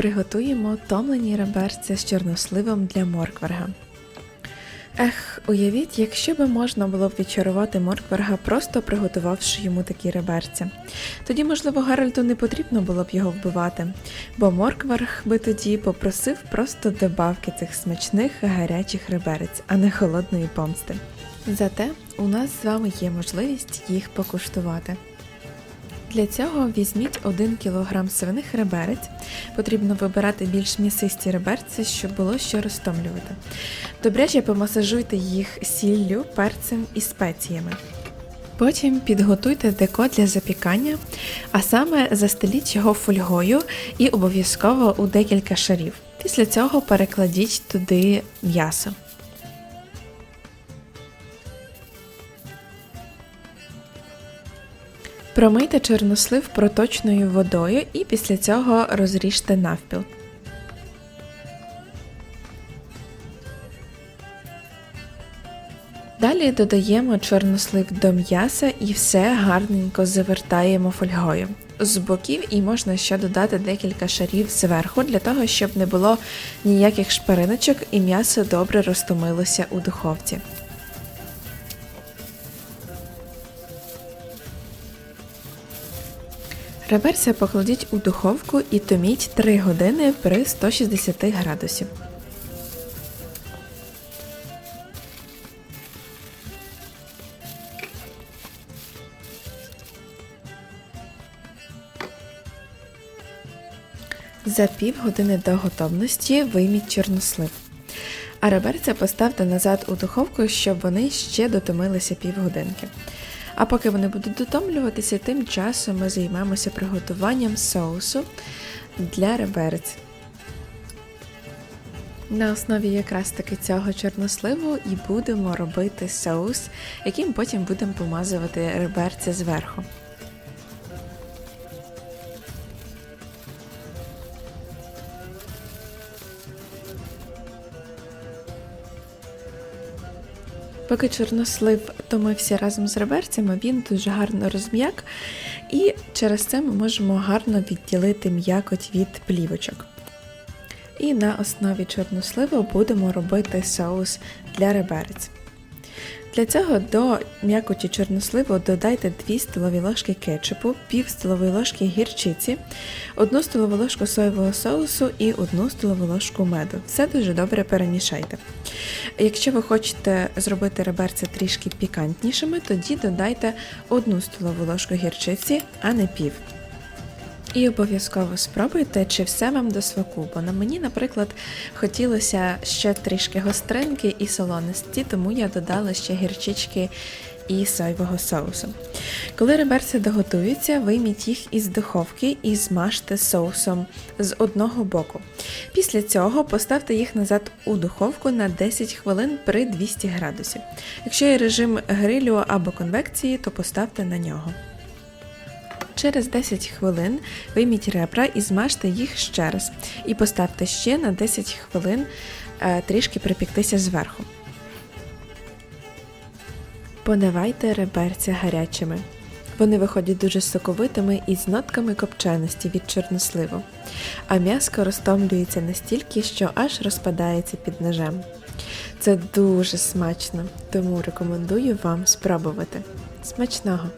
Приготуємо томлені реберця з чорносливом для моркверга. Ех, уявіть, якщо би можна було б відчарувати моркверга, просто приготувавши йому такі реберця. Тоді, можливо, Гарольду не потрібно було б його вбивати, бо моркверг би тоді попросив просто добавки цих смачних гарячих реберець, а не холодної помсти. Зате у нас з вами є можливість їх покуштувати. Для цього візьміть 1 кг свиних реберець. Потрібно вибирати більш м'ясисті реберці, щоб було що розтомлювати. Добряче помасажуйте їх сіллю, перцем і спеціями. Потім підготуйте деко для запікання, а саме застеліть його фольгою і обов'язково у декілька шарів. Після цього перекладіть туди м'ясо. Промийте чорнослив проточною водою і після цього розріжте навпіл. Далі додаємо чорнослив до м'яса і все гарненько завертаємо фольгою. З боків і можна ще додати декілька шарів зверху, для того, щоб не було ніяких шпариночок і м'ясо добре розтомилося у духовці. Реберця покладіть у духовку і томіть 3 години при 160 градусів. За півгодини до готовності вийміть чорнослив. А реберця поставте назад у духовку, щоб вони ще дотомилися півгодинки. А поки вони будуть дотомлюватися, тим часом ми займемося приготуванням соусу для реберець. На основі якраз таки цього чорносливу і будемо робити соус, яким потім будемо помазувати реберця зверху. Поки чорнослив томився разом з реберцями, він дуже гарно розм'як, і через це ми можемо гарно відділити м'якоть від плівочок. І на основі чорносливу будемо робити соус для реберець. Для цього до м'якоті чорносливу додайте 2 столові ложки кетчупу, пів столової ложки гірчиці, 1 столову ложку соєвого соусу і 1 столову ложку меду. Все дуже добре перемішайте. Якщо ви хочете зробити реберця трішки пікантнішими, тоді додайте 1 столову ложку гірчиці, а не пів. І обов'язково спробуйте, чи все вам до смаку, бо на мені, наприклад, хотілося ще трішки гостринки і солоності, тому я додала ще гірчички і соєвого соусу. Коли реберця доготуються, вийміть їх із духовки і змажте соусом з одного боку. Після цього поставте їх назад у духовку на 10 хвилин при 200 градусів. Якщо є режим грилю або конвекції, то поставте на нього. Через 10 хвилин вийміть ребра і змажте їх ще раз. І поставте ще на 10 хвилин е, трішки припіктися зверху. Подавайте реберця гарячими. Вони виходять дуже соковитими і з нотками копченості від чорносливу, а м'яско розтомлюється настільки, що аж розпадається під ножем. Це дуже смачно, тому рекомендую вам спробувати. Смачного!